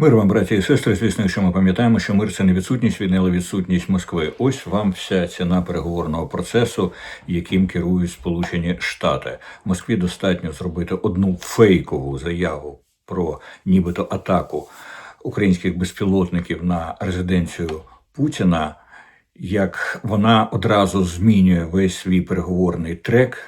Мир вам, браті і сестри. Звісно, якщо ми пам'ятаємо, що мир це не відсутність війни, але відсутність Москви. Ось вам вся ціна переговорного процесу, яким керують Сполучені Штати. Москві достатньо зробити одну фейкову заяву про нібито атаку українських безпілотників на резиденцію Путіна. Як вона одразу змінює весь свій переговорний трек,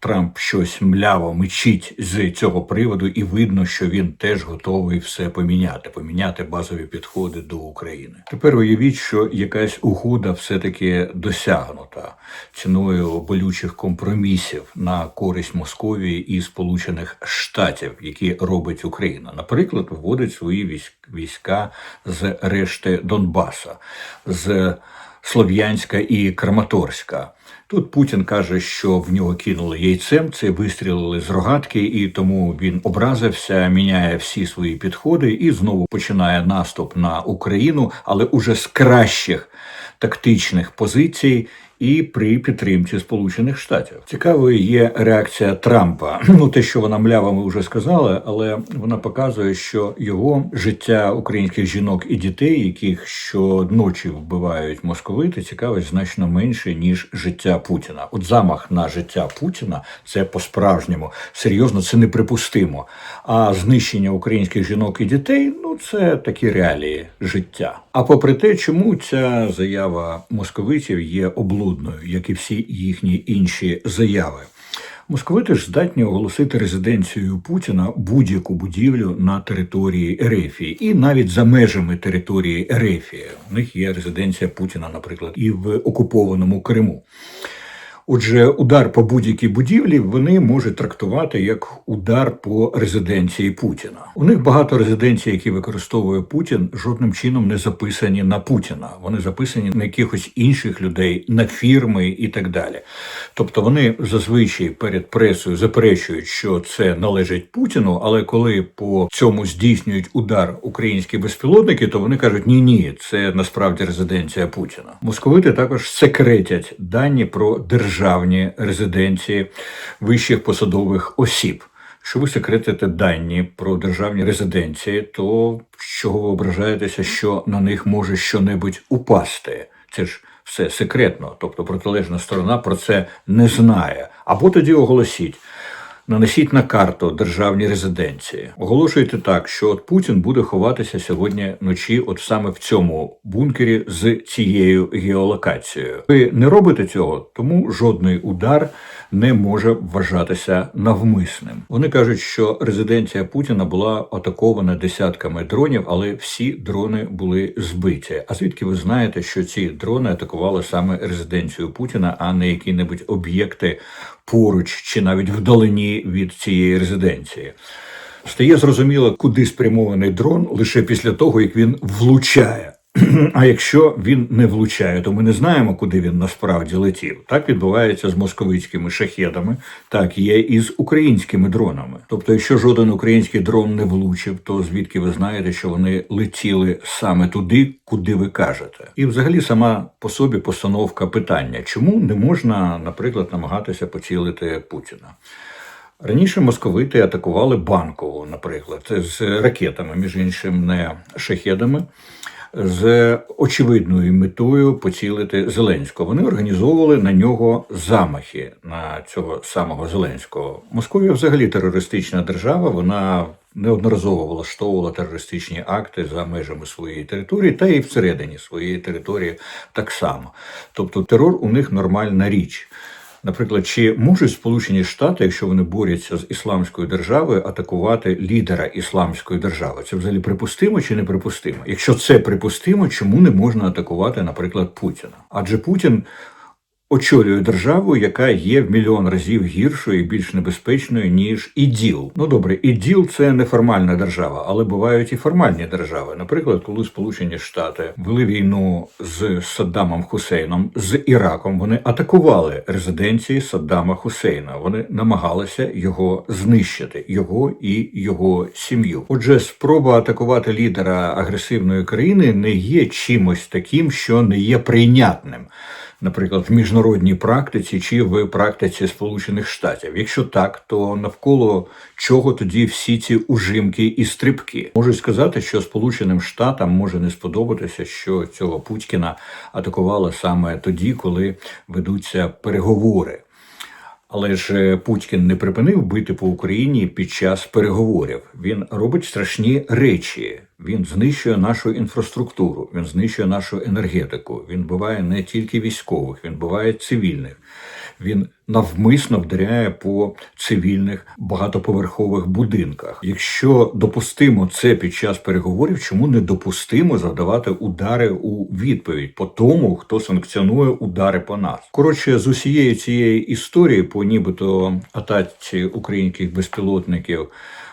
Трамп щось мляво мечить з цього приводу, і видно, що він теж готовий все поміняти, поміняти базові підходи до України. Тепер уявіть, що якась угода все-таки досягнута ціною болючих компромісів на користь Московії і Сполучених Штатів, які робить Україна. Наприклад, вводить свої військ- війська з решти Донбаса. з Слов'янська і Краматорська. Тут Путін каже, що в нього кинули яйцем, це вистрілили з рогатки, і тому він образився, міняє всі свої підходи і знову починає наступ на Україну, але уже з кращих тактичних позицій. І при підтримці Сполучених Штатів цікавою є реакція Трампа. Ну те, що вона млява, ми вже сказали, але вона показує, що його життя українських жінок і дітей, яких щоночі вбивають московити, цікавить значно менше ніж життя Путіна. От замах на життя Путіна це по-справжньому серйозно, це неприпустимо. А знищення українських жінок і дітей ну це такі реалії життя. А попри те, чому ця заява московитів є облудною, як і всі їхні інші заяви. Московити ж здатні оголосити резиденцією Путіна будь-яку будівлю на території Ерефії і навіть за межами території Ерефії. У них є резиденція Путіна, наприклад, і в окупованому Криму. Отже, удар по будь-якій будівлі вони можуть трактувати як удар по резиденції Путіна. У них багато резиденцій, які використовує Путін, жодним чином не записані на Путіна. Вони записані на якихось інших людей, на фірми і так далі. Тобто вони зазвичай перед пресою заперечують, що це належить Путіну, але коли по цьому здійснюють удар українські безпілотники, то вони кажуть: ні, ні, це насправді резиденція Путіна. Московити також секретять дані про державні резиденції вищих посадових осіб. Якщо ви секретите дані про державні резиденції, то чого ви ображаєтеся, що на них може щонебудь упасти? Це ж все секретно, тобто протилежна сторона про це не знає. Або тоді оголосіть. Нанесіть на карту державні резиденції. Оголошуйте так, що от Путін буде ховатися сьогодні вночі, от саме в цьому бункері з цією геолокацією. Ви не робите цього, тому жодний удар не може вважатися навмисним. Вони кажуть, що резиденція Путіна була атакована десятками дронів, але всі дрони були збиті. А звідки ви знаєте, що ці дрони атакували саме резиденцію Путіна, а не які-небудь об'єкти поруч чи навіть вдалині від цієї резиденції? Стає зрозуміло, куди спрямований дрон лише після того, як він влучає. А якщо він не влучає, то ми не знаємо, куди він насправді летів. Так відбувається з московицькими шахедами, так є і з українськими дронами. Тобто, якщо жоден український дрон не влучив, то звідки ви знаєте, що вони летіли саме туди, куди ви кажете? І взагалі сама по собі постановка питання, чому не можна, наприклад, намагатися поцілити Путіна? Раніше московити атакували банкову, наприклад, з ракетами, між іншим, не шахедами, з очевидною метою поцілити Зеленського. Вони організовували на нього замахи на цього самого Зеленського. Московія взагалі терористична держава. Вона неодноразово влаштовувала терористичні акти за межами своєї території, та і всередині своєї території так само. Тобто терор у них нормальна річ. Наприклад, чи можуть Сполучені Штати, якщо вони борються з ісламською державою, атакувати лідера ісламської держави? Це взагалі припустимо чи неприпустимо? Якщо це припустимо, чому не можна атакувати, наприклад, Путіна? Адже Путін очолює державу, яка є в мільйон разів гіршою і більш небезпечною ніж іділ. Ну добре, іділ це неформальна держава, але бувають і формальні держави. Наприклад, коли Сполучені Штати вели війну з Саддамом Хусейном з Іраком, вони атакували резиденції Саддама Хусейна. Вони намагалися його знищити, його і його сім'ю. Отже, спроба атакувати лідера агресивної країни не є чимось таким, що не є прийнятним. Наприклад, в міжнародній практиці чи в практиці Сполучених Штатів? Якщо так, то навколо чого тоді всі ці ужимки і стрибки? Можуть сказати, що Сполученим Штатам може не сподобатися, що цього Путіна атакували саме тоді, коли ведуться переговори. Але ж е, Путін не припинив бити по Україні під час переговорів. Він робить страшні речі. Він знищує нашу інфраструктуру, він знищує нашу енергетику. Він буває не тільки військових, він буває цивільних. Він навмисно вдаряє по цивільних багатоповерхових будинках. Якщо допустимо це під час переговорів, чому не допустимо завдавати удари у відповідь по тому, хто санкціонує удари по нас? Коротше, з усієї цієї історії, по нібито атаці українських безпілотників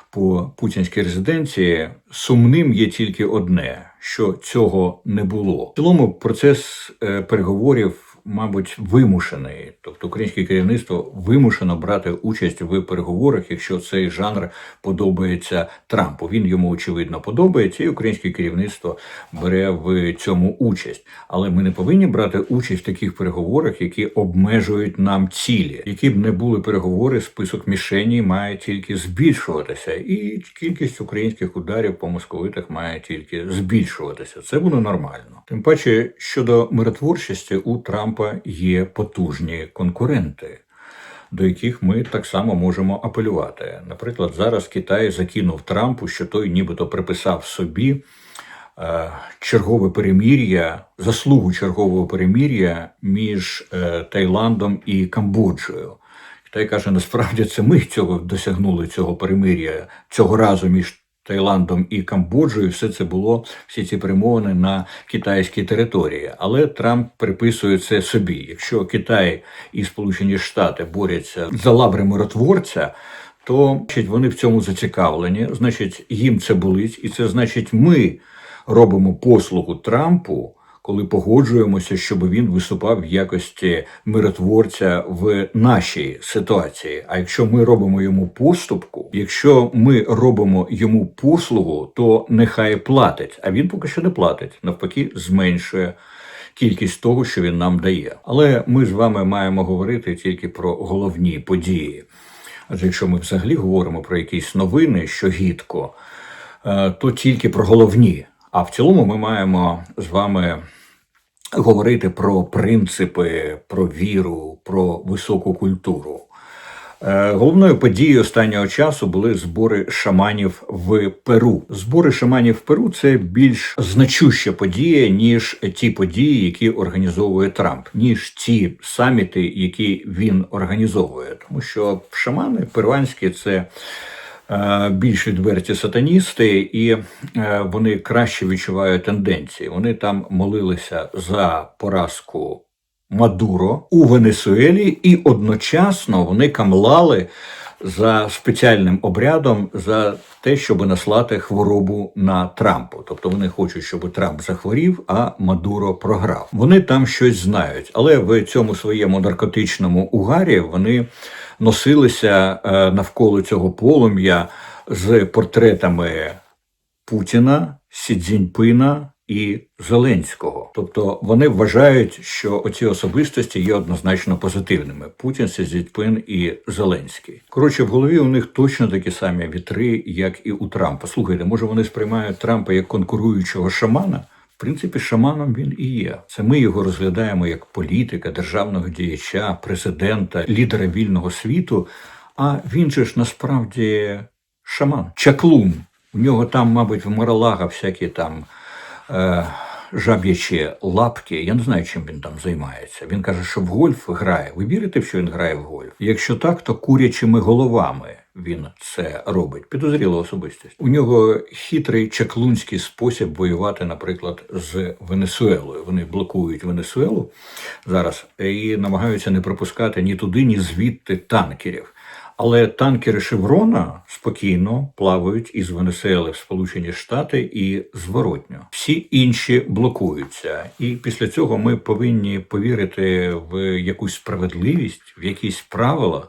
по путінській резиденції, сумним є тільки одне: що цього не було. В цілому процес е, переговорів мабуть, вимушений, тобто українське керівництво вимушено брати участь в переговорах, якщо цей жанр подобається Трампу. Він йому очевидно подобається, і українське керівництво бере в цьому участь. Але ми не повинні брати участь в таких переговорах, які обмежують нам цілі, які б не були переговори, список мішені має тільки збільшуватися, і кількість українських ударів по московитах має тільки збільшуватися. Це буде нормально. Тим паче щодо миротворчості у Трампа є потужні конкуренти. До яких ми так само можемо апелювати. Наприклад, зараз Китай закинув Трампу, що той нібито приписав собі е, чергове перемір'я, заслугу чергового перемір'я між е, Таїландом і Камбоджею. Китай каже, насправді це ми цього досягнули цього перемир'я цього разу між Таїландом і Камбоджею, все це було всі ці перемовини на китайській території. Але Трамп приписує це собі. Якщо Китай і Сполучені Штати борються за лаври миротворця, то значить, вони в цьому зацікавлені. Значить, їм це болить, і це значить, ми робимо послугу Трампу коли погоджуємося, щоб він виступав в якості миротворця в нашій ситуації. А якщо ми робимо йому поступку, якщо ми робимо йому послугу, то нехай платить. А він поки що не платить, навпаки, зменшує. Кількість того, що він нам дає, але ми з вами маємо говорити тільки про головні події. Адже якщо ми взагалі говоримо про якісь новини, що гідко, е, то тільки про головні. А в цілому ми маємо з вами говорити про принципи, про віру, про високу культуру. Е, головною подією останнього часу були збори шаманів в Перу. Збори шаманів в Перу це більш значуща подія, ніж ті події, які організовує Трамп, ніж ті саміти, які він організовує. Тому що шамани перуанські це більш відверті сатаністи, і е, вони краще відчувають тенденції. Вони там молилися за поразку Мадуро у Венесуелі, і одночасно вони камлали за спеціальним обрядом за те, щоб наслати хворобу на Трампу. Тобто вони хочуть, щоб Трамп захворів, а Мадуро програв. Вони там щось знають, але в цьому своєму наркотичному угарі вони носилися е, навколо цього полум'я з портретами Путіна, Сі Цзіньпина і Зеленського. Тобто вони вважають, що оці особистості є однозначно позитивними: Путін, Сі Цзіньпин і Зеленський. Коротше, в голові у них точно такі самі вітри, як і у Трампа. Слухайте, може вони сприймають Трампа як конкуруючого шамана. В принципі, шаманом він і є. Це ми його розглядаємо як політика, державного діяча, президента, лідера вільного світу. А він же ж насправді шаман, чаклун. У нього там, мабуть, в Маралага всякі там жаб'ячі лапки. Я не знаю, чим він там займається. Він каже, що в гольф грає. Ви вірите, що він грає в гольф? Якщо так, то курячими головами він це робить. Підозріла особистість. У нього хитрий чаклунський спосіб воювати, наприклад, з Венесуелою. Вони блокують Венесуелу зараз і намагаються не пропускати ні туди, ні звідти танкерів. Але танкери Шеврона спокійно плавають із Венесуели в Сполучені Штати і зворотньо. Всі інші блокуються, і після цього ми повинні повірити в якусь справедливість, в якісь правила.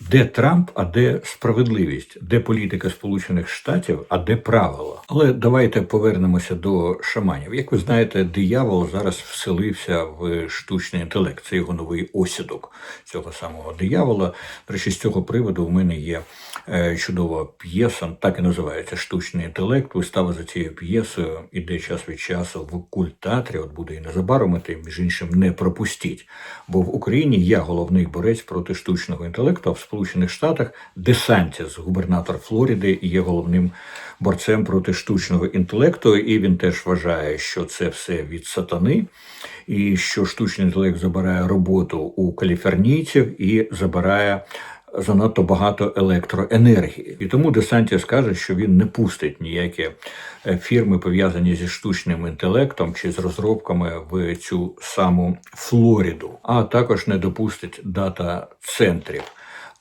Де Трамп, а де справедливість, де політика Сполучених Штатів, а де правила. Але давайте повернемося до шаманів. Як ви знаєте, диявол зараз вселився в штучний інтелект. Це його новий осідок цього самого диявола. До речі, з цього приводу в мене є е, чудова п'єса, так і називається штучний інтелект. Вистава за цією п'єсою іде час від часу в культатрі. От буде і незабаром, і між іншим не пропустіть. Бо в Україні я головний борець проти штучного інтелекту. а в Сполучених Штатах Десантіс, губернатор Флориди, є головним борцем проти штучного інтелекту, і він теж вважає, що це все від сатани, і що штучний інтелект забирає роботу у каліфорнійців і забирає. Занадто багато електроенергії, і тому Десантіс каже, що він не пустить ніякі е, фірми пов'язані зі штучним інтелектом чи з розробками в цю саму Флориду, а також не допустить дата центрів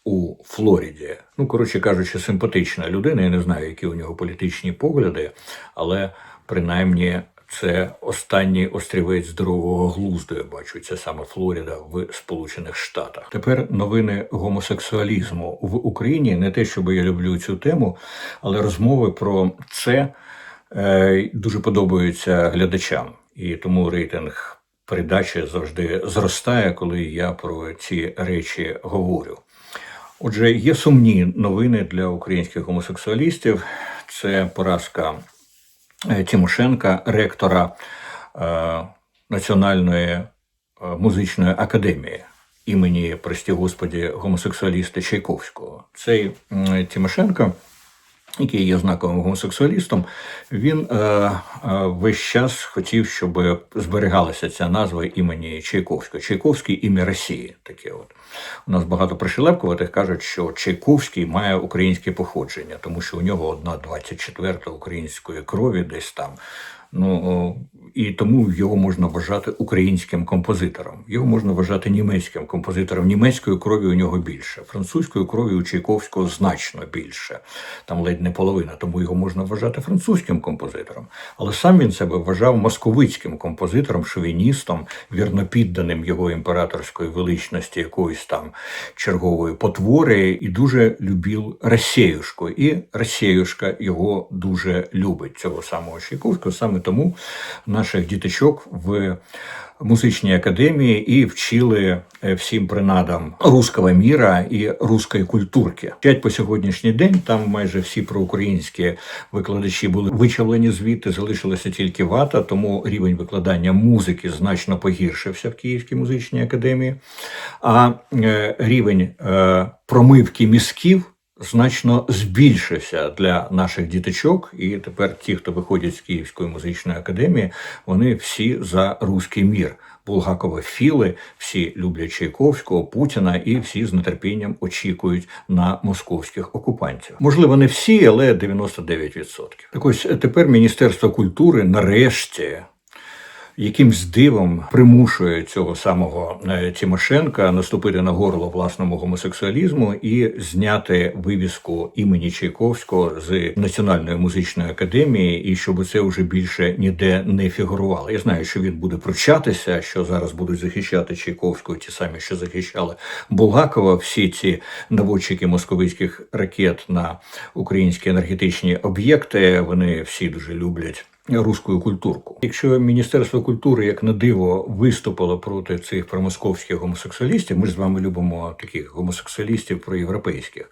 у Флориді. Ну, коротше кажучи, симпатична людина. Я не знаю, які у нього політичні погляди, але принаймні. Це останній острівець здорового глузду. Я бачу, це саме Флорида в Сполучених Штатах. Тепер новини гомосексуалізму в Україні. Не те, щоб я люблю цю тему, але розмови про це е, дуже подобаються глядачам, і тому рейтинг передачі завжди зростає, коли я про ці речі говорю. Отже, є сумні новини для українських гомосексуалістів. Це поразка е, Тимошенка, ректора е, Національної е, музичної академії імені, прості господі, гомосексуаліста Чайковського. Цей Тимошенко який є знаковим гомосексуалістом, він е, е, весь час хотів, щоб зберігалася ця назва імені Чайковського. Чайковський ім'я Росії. Таке от у нас багато пришелепкуватих кажуть, що Чайковський має українське походження, тому що у нього одна 24 української крові десь там. Ну і тому його можна вважати українським композитором. Його можна вважати німецьким композитором. Німецької крові у нього більше, французької крові у Чайковського значно більше, там ледь не половина, тому його можна вважати французьким композитором. Але сам він себе вважав московицьким композитором, шовіністом, вірнопідданим його імператорської величності, якоїсь там чергової потвори, і дуже любив Росіюшку. І Росіюшка його дуже любить цього самого Чайковського. Саме тому наших діточок в музичній академії і вчили е, всім принадам руского міра і руської культурки. Вчать по сьогоднішній день там майже всі проукраїнські викладачі були вичавлені звідти, залишилася тільки вата, тому рівень викладання музики значно погіршився в Київській музичній академії, а е, рівень е, промивки мізків значно збільшився для наших діточок, і тепер ті, хто виходять з Київської музичної академії, вони всі за руський мір. Булгакова філи, всі люблять Чайковського, Путіна, і всі з нетерпінням очікують на московських окупантів. Можливо, не всі, але 99%. Так ось тепер Міністерство культури нарешті якимсь дивом примушує цього самого е, Тимошенка наступити на горло власному гомосексуалізму і зняти вивіску імені Чайковського з Національної музичної академії, і щоб це вже більше ніде не фігурувало. Я знаю, що він буде пручатися, що зараз будуть захищати Чайковського, ті самі, що захищали Булгакова, всі ці наводчики московицьких ракет на українські енергетичні об'єкти. Вони всі дуже люблять руську культурку. Якщо Міністерство культури, як на диво, виступило проти цих промосковських гомосексуалістів, ми ж з вами любимо таких гомосексуалістів проєвропейських,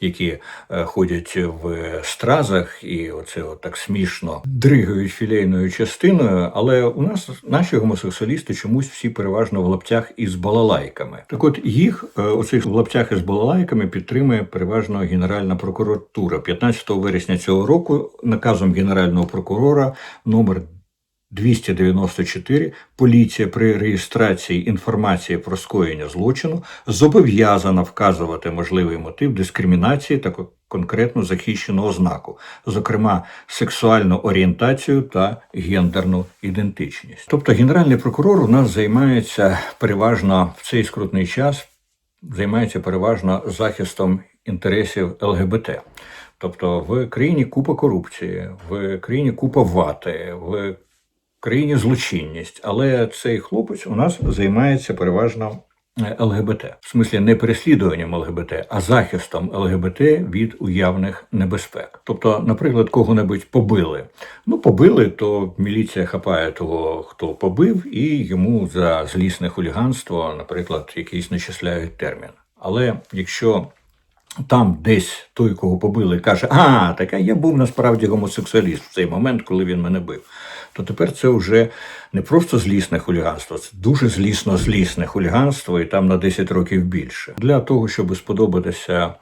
які е, ходять в стразах і оце от так смішно дригають філейною частиною. Але у нас наші гомосексуалісти чомусь всі переважно в лаптях із балалайками. Так, от їх е, оцих в лаптях із балалайками підтримує переважно Генеральна прокуратура 15 вересня цього року наказом генерального прокурора номер 294 поліція при реєстрації інформації про скоєння злочину зобов'язана вказувати можливий мотив дискримінації та конкретно захищену ознаку, зокрема сексуальну орієнтацію та гендерну ідентичність. Тобто генеральний прокурор у нас займається переважно в цей скрутний час, займається переважно захистом інтересів ЛГБТ. Тобто в країні купа корупції, в країні купа вати, в країні злочинність. Але цей хлопець у нас займається переважно е, ЛГБТ, в смислі не переслідуванням ЛГБТ, а захистом ЛГБТ від уявних небезпек. Тобто, наприклад, кого-небудь побили. Ну, побили, то міліція хапає того, хто побив, і йому за злісне хуліганство, наприклад, якийсь начисляють термін. Але якщо там десь той, кого побили, каже, а, так я був насправді гомосексуаліст в цей момент, коли він мене бив. То тепер це вже не просто злісне хуліганство, це дуже злісно злісне хуліганство, і там на 10 років більше. Для того, щоб сподобатися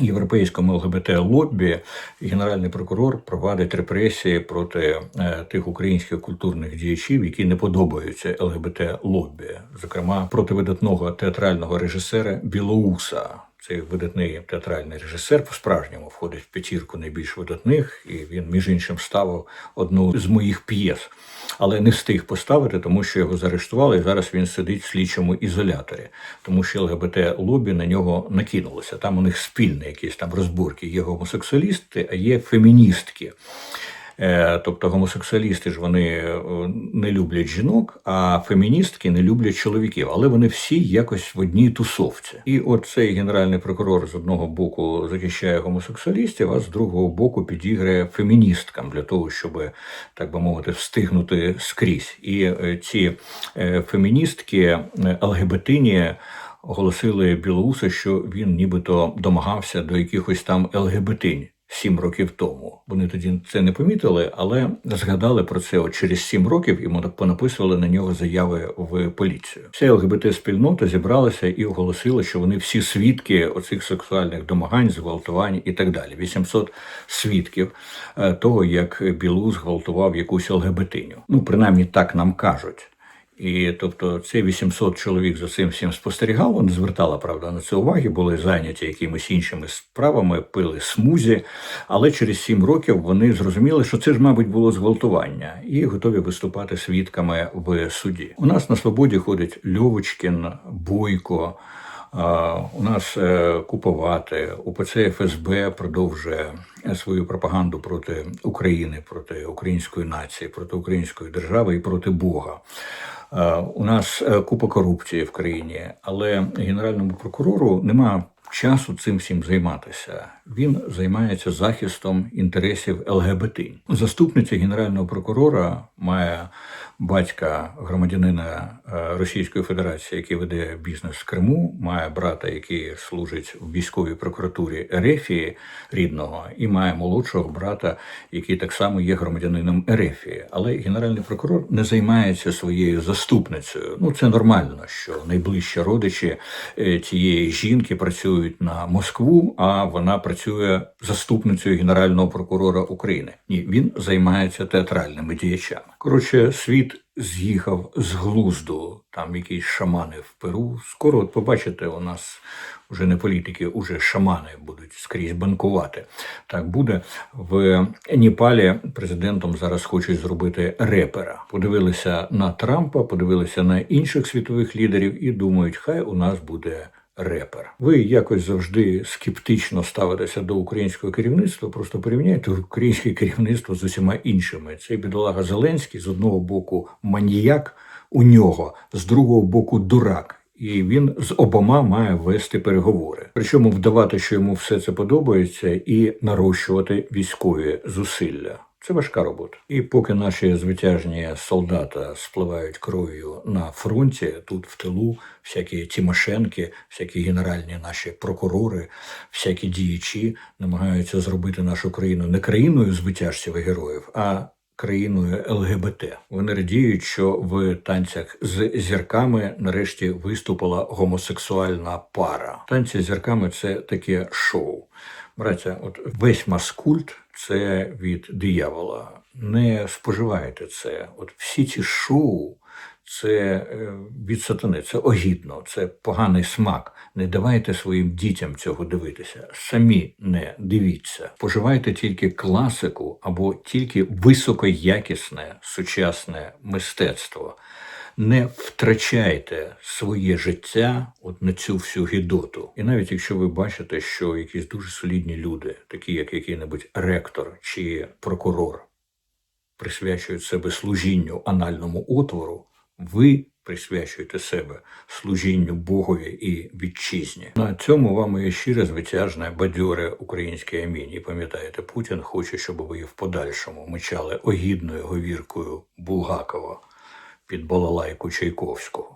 європейському ЛГБТ лоббі, генеральний прокурор провадить репресії проти е, тих українських культурних діячів, які не подобаються ЛГБТ лоббі, зокрема проти видатного театрального режисера Білоуса. Цей видатний театральний режисер по-справжньому входить в п'ятірку найбільш видатних, і він, між іншим, ставив одну з моїх п'єс, але не встиг поставити, тому що його заарештували, і зараз він сидить в слідчому ізоляторі, тому що ЛГБТ лобі на нього накинулося. Там у них спільні якісь там розборки. Є гомосексуалісти, а є феміністки. Е, Тобто гомосексуалісти ж вони е, не люблять жінок, а феміністки не люблять чоловіків, але вони всі якось в одній тусовці. І от цей генеральний прокурор з одного боку захищає гомосексуалістів, а з другого боку підіграє феміністкам для того, щоб так би мовити, встигнути скрізь. І е, ці феміністки е, оголосили Білоуса, що він нібито домагався до якихось там ЛГБТинь. Сім років тому вони тоді це не помітили, але згадали про це от через сім років і понаписували на нього заяви в поліцію. Вся ЛГБТ спільнота зібралася і оголосила, що вони всі свідки оцих сексуальних домагань, зґвалтувань і так далі. 800 свідків е, того, як Білус гвалтував якусь ЛГБТиню. Ну принаймні так нам кажуть. І тобто ці 800 чоловік за цим всім спостерігав, вони звертали правда на це уваги, були зайняті якимись іншими справами, пили смузі, але через 7 років вони зрозуміли, що це ж, мабуть, було зґвалтування, і готові виступати свідками в суді. У нас на свободі ходить Льовочкін, Бойко. У нас е, куповати УПЦ ФСБ продовжує свою пропаганду проти України, проти української нації, проти української держави і проти Бога. Е, У нас е, купа корупції в країні, але генеральному прокурору нема часу цим всім займатися. Він займається захистом інтересів ЛГБТ. Заступниця генерального прокурора має батька громадянина е, Російської Федерації, який веде бізнес в Криму, має брата, який служить в військовій прокуратурі Ерефії рідного, і має молодшого брата, який так само є громадянином Ерефії. Але генеральний прокурор не займається своєю заступницею. Ну це нормально, що найближчі родичі е, цієї жінки працюють на Москву, а вона працює заступницею генерального прокурора України. Ні, він займається театральними діячами. Коротше, світ з'їхав з глузду. Там якісь шамани в Перу. Скоро от побачите, у нас вже не політики, уже шамани будуть скрізь банкувати. Так буде в Ніпалі. Президентом зараз хочуть зробити репера. Подивилися на Трампа, подивилися на інших світових лідерів і думають, хай у нас буде. Репер, ви якось завжди скептично ставитеся до українського керівництва. Просто порівняйте українське керівництво з усіма іншими. Цей бідолага Зеленський з одного боку маніяк у нього, з другого боку дурак. І він з обома має вести переговори. Причому вдавати, що йому все це подобається, і нарощувати військові зусилля. Це важка робота. І поки наші звитяжні солдати спливають кров'ю на фронті, тут в тилу, всякі Тимошенки, всякі генеральні наші прокурори, всякі діячі намагаються зробити нашу країну не країною звитяжців і героїв, а країною ЛГБТ. Вони радіють, що в танцях з зірками нарешті виступила гомосексуальна пара. Танці з зірками це таке шоу. Браття, от весь маскульт це від диявола. Не споживайте це. От всі ці шоу. Це е, від сатани, це огідно, це поганий смак. Не давайте своїм дітям цього дивитися. Самі не дивіться. Споживайте тільки класику або тільки високоякісне сучасне мистецтво. Не втрачайте своє життя от на цю всю гідоту. І навіть якщо ви бачите, що якісь дуже солідні люди, такі як який-небудь ректор чи прокурор, присвячують себе служінню анальному отвору, ви присвячуєте себе служінню Богові і вітчизні. На цьому вам моє щире, звитяжне, бадьоре українське амінь. І пам'ятаєте, Путін хоче, щоб ви в подальшому мечали огідною говіркою Булгакова під балалайку Чайковського.